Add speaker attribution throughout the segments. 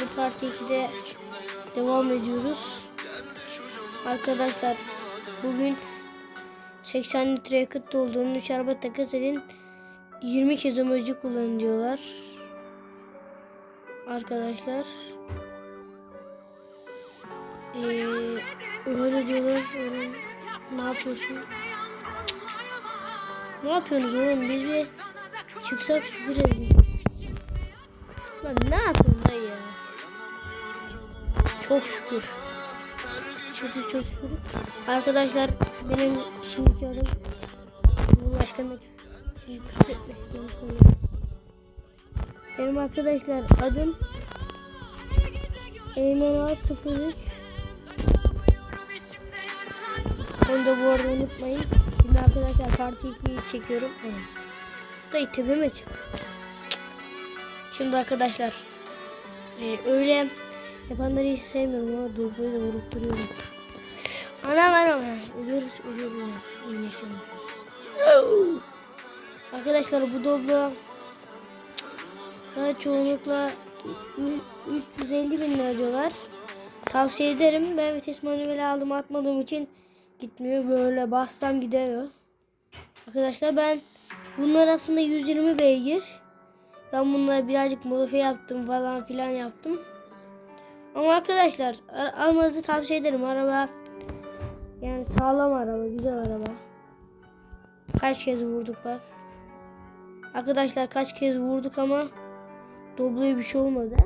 Speaker 1: Şimdi parti 2'de devam ediyoruz. Arkadaşlar bugün 80 litre yakıt doldurun 3 araba takas edin 20 kez emoji kullanın diyorlar. Arkadaşlar ee, öyle diyorlar. Öyle. Ne yapıyorsun? Ne yapıyorsunuz oğlum? Biz bir çıksak şu bir evi. Lan ne yapıyorsun dayı ya? Çok şükür. Çok çok şükür. Arkadaşlar benim şimdiki adım Cumhurbaşkanı istiyorum sonra. Benim arkadaşlar adım Eymen Ağat 03 Onu da bu arada unutmayın. Şimdi arkadaşlar parti 2'yi çekiyorum. Dayı tepeme çık. Şimdi arkadaşlar e, öyle yapanları hiç sevmiyorum ama durguyu da vurup duruyorum. Anam anam. Ölüyoruz ölüyoruz. İyi yaşamak. Arkadaşlar bu doblo daha çoğunlukla ü- 350 bin lira diyorlar. Tavsiye ederim. Ben vites manueli aldım atmadığım için gitmiyor. Böyle bassam gidiyor. Arkadaşlar ben bunlar aslında 120 beygir. Ben bunları birazcık modifiye yaptım falan filan yaptım. Ama arkadaşlar ar- almanızı tavsiye ederim. Araba yani sağlam araba, güzel araba. Kaç kez vurduk bak. Arkadaşlar kaç kez vurduk ama Doblo'ya bir şey olmadı.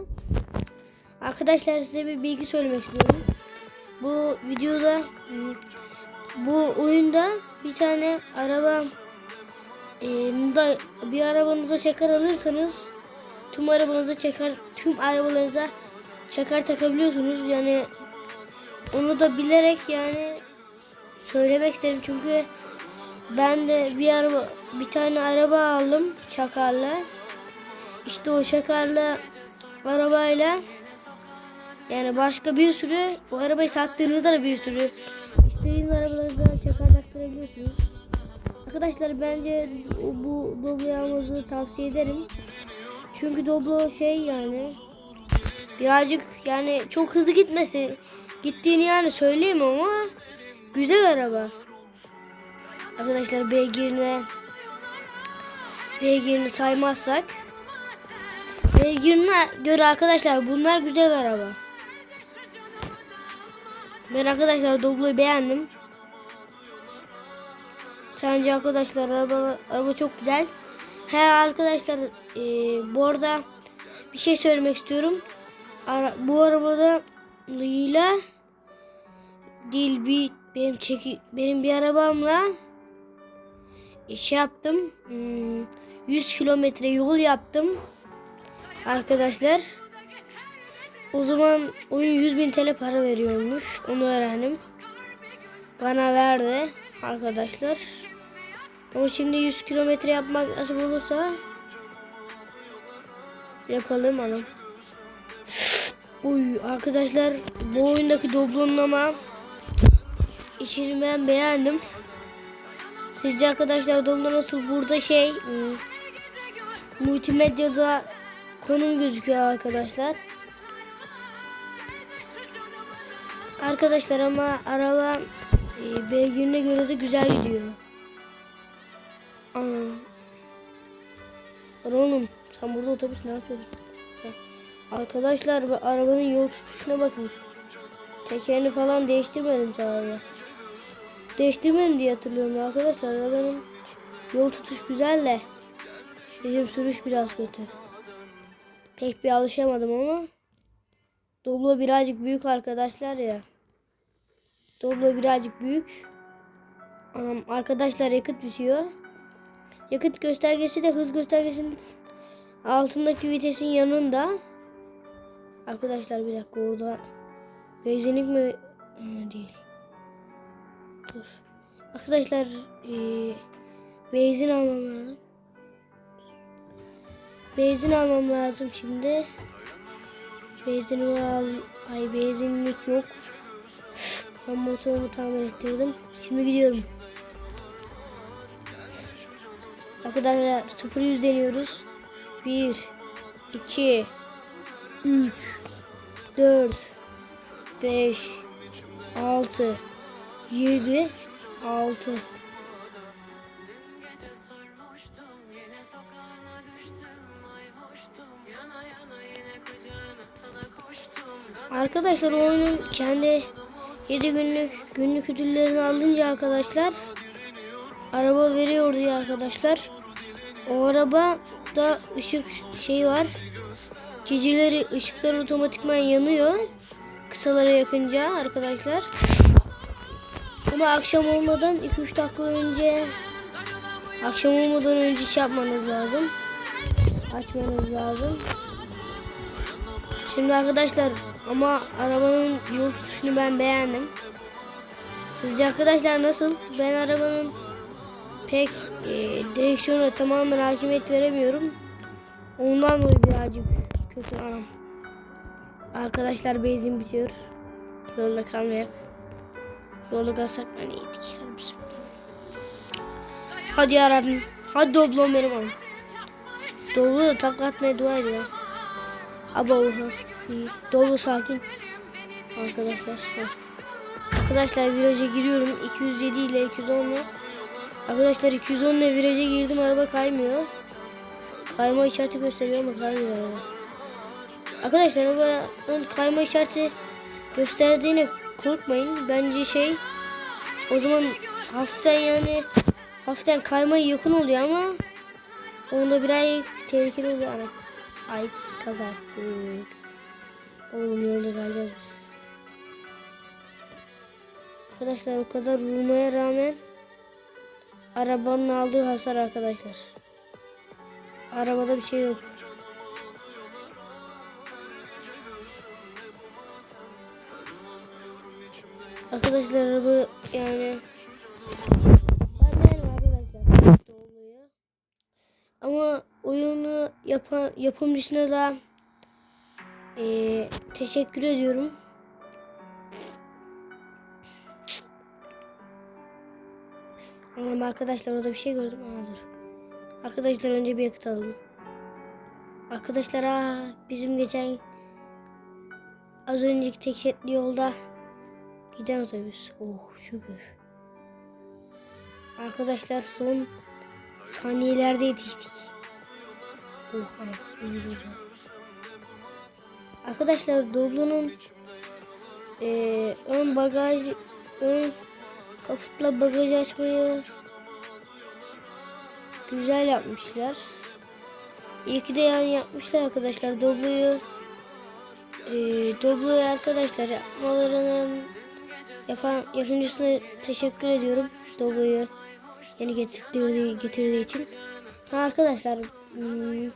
Speaker 1: Arkadaşlar size bir bilgi söylemek istiyorum. Bu videoda bu oyunda bir tane araba e, bir arabanıza çakar alırsanız tüm arabanıza çakar tüm arabalarınıza çakar takabiliyorsunuz. Yani onu da bilerek yani söylemek istedim çünkü ben de bir araba bir tane araba aldım çakarla. İşte o çakarla arabayla yani başka bir sürü o arabayı sattığınızda da bir sürü istediğiniz arabalarınıza çakar taktırabiliyorsunuz. Arkadaşlar bence bu Doblo'yu almanızı tavsiye ederim. Çünkü Doblo şey yani birazcık yani çok hızlı gitmesi gittiğini yani söyleyeyim ama güzel araba. Arkadaşlar beygirine beygirini saymazsak beygirine göre arkadaşlar bunlar güzel araba. Ben arkadaşlar Doblo'yu beğendim. Sence arkadaşlar araba, araba çok güzel. He arkadaşlar e, bu arada bir şey söylemek istiyorum. Ara, bu arabada ile değil bir benim çeki benim bir arabamla şey yaptım. hmm, 100 kilometre yol yaptım. Arkadaşlar. O zaman oyun 100 bin TL para veriyormuş. Onu öğrendim. Bana verdi arkadaşlar. Ama şimdi 100 kilometre yapmak nasip olursa yapalım hanım. Uy arkadaşlar bu oyundaki doblonlama işini ben beğendim. Sizce arkadaşlar domla nasıl burada şey hmm, multimedyada konum gözüküyor arkadaşlar. Arkadaşlar ama araba e, beygirine göre de güzel gidiyor. Ana. Oğlum sen burada otobüs ne yapıyorsun? Arkadaşlar arabanın yol tutuşuna bakın. Tekerini falan değiştirmedim sadece. Değiştirmedim diye hatırlıyorum arkadaşlar. Arabanın yol tutuş güzel de bizim sürüş biraz kötü. Pek bir alışamadım ama Doblo birazcık büyük arkadaşlar ya. Doblo birazcık büyük. Anam arkadaşlar yakıt bitiyor. Yakıt göstergesi de hız göstergesinin altındaki vitesin yanında. Arkadaşlar bir dakika orada benzinlik mi? Hı, değil. Dur. Arkadaşlar eee benzin almam lazım. Benzin almam lazım şimdi. Benzinimi al. Ay benzinlik yok. Ben motorumu tamir ettirdim. Şimdi gidiyorum. Arkadaşlar 0 100 deniyoruz. 1 2 3 4 5 6 7 6 Arkadaşlar oyunun kendi 7 günlük günlük ödüllerini alınca arkadaşlar araba veriyordu ya arkadaşlar. O araba da ışık şey var. Geceleri ışıklar otomatikman yanıyor. Kısalara yakınca arkadaşlar. Ama akşam olmadan 2-3 dakika önce akşam olmadan önce şey yapmanız lazım. Açmanız lazım. Şimdi arkadaşlar ama arabanın yol tutuşunu ben beğendim. Sizce arkadaşlar nasıl? Ben arabanın pek e, direksiyona tamamen hakimiyet veremiyorum. Ondan dolayı birazcık kötü anam. Arkadaşlar benzin bitiyor. Yolda kalmayak. Yolda kalsak ben iyiydik. Hadi bismillah. Hadi yarabbim. Hadi doblom benim oğlum. Dolu takla atmaya dua ediyor. Aba oha. İyi. Dolu sakin. Arkadaşlar. Arkadaşlar viraja giriyorum. 207 ile 210 ile. Arkadaşlar 210 ile viraja girdim. Araba kaymıyor. Kayma işareti gösteriyor ama kaymıyor araba. Arkadaşlar arabanın kayma işareti gösterdiğine korkmayın. Bence şey o zaman hafiften yani hafiften kaymaya yakın oluyor ama onda biraz tehlikeli oluyor. Ana. Ay kaza yaptık. Oğlum yolda kalacağız biz. Arkadaşlar o kadar vurmaya rağmen arabanın aldığı hasar arkadaşlar. Arabada bir şey yok. Arkadaşlar araba yani. Ama oyunu yapan yapımcısına da eee, teşekkür ediyorum. Ama arkadaşlar orada bir şey gördüm. Aa, dur. Arkadaşlar önce bir yakıt alalım. Arkadaşlar aa, bizim geçen az önceki tek şeritli yolda giden otobüs. Oh şükür. Arkadaşlar son saniyelerde yetiştik. Oh. Arkadaşlar Doblo'nun eee, ön bagaj ön kaputla bagajı açmayı güzel yapmışlar. İyi ki de yani yapmışlar arkadaşlar. Doblo'yu eee Doblo'yu arkadaşlar yapmalarının yapan yapımcısına teşekkür ediyorum. Doblo'yu yeni getirdiği, getirdiği için. Ha arkadaşlar hmm,